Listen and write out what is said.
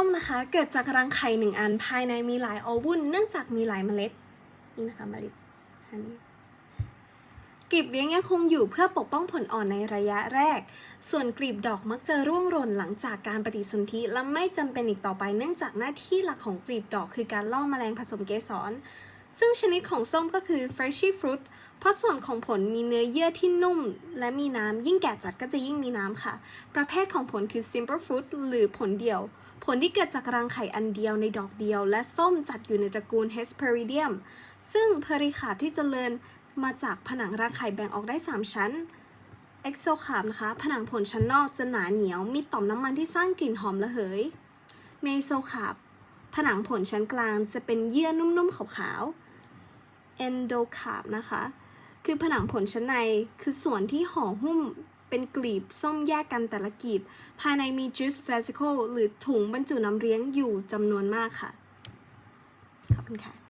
ส้มนะคะ เกิดจากรังไข่หนึ่งอันภายในมีหลายออวุนเนื่องจากมีหลายเมล็ด นี่นะคะเมล็ดอันกลีบเลี้ยงยังคงอยู่เพื่อปกป้องผลอ่อนในระยะแรก ส่วนกลีบดอกมักจะร่วงหล่นหลังจากการปฏิสนธิและไม่จำเป็นอีกต่อไปเนื่องจากหน้าที่หลักของกลีบดอกคือการล่อแมลงผสมเกสร ซึ่งชนิดของส้มก็คือ freshy fruit เพราะส่วนของผลมีเนื้อเยื่อที่นุ่ม และมีน้ำ ยิ่งแก่จัดก็จะยิ่งมีน้ำค่ะ ประเภทของผลคือ simple fruit หรือผลเดียว ผลที่เกิดจากรังไข่อันเดียวในดอกเดียว และส้มจัดอยู่ในตระกูล Hesperidium ซึ่งเพริคาบที่เจริญมาจากผนังรังไข่แบ่งออกได้ 3 ชั้น exocarp นะคะ ผนังผลชั้นนอกจะหนาเหนียว มีต่อมน้ำมันที่สร้างกลิ่นหอมระเหย mesocarp ผนังผลชั้นกลางจะเป็นเยื่อนุ่มๆขาวๆ endocarp นะคะ คือผนังผลชั้นในคือส่วนที่ห่อหุ้มเป็นกลีบส้มแยกกันแต่ละกลีบ ภายในมี juice vesicle หรือถุงบรรจุน้ำเลี้ยงอยู่จำนวนมากค่ะ ขอบคุณค่ะ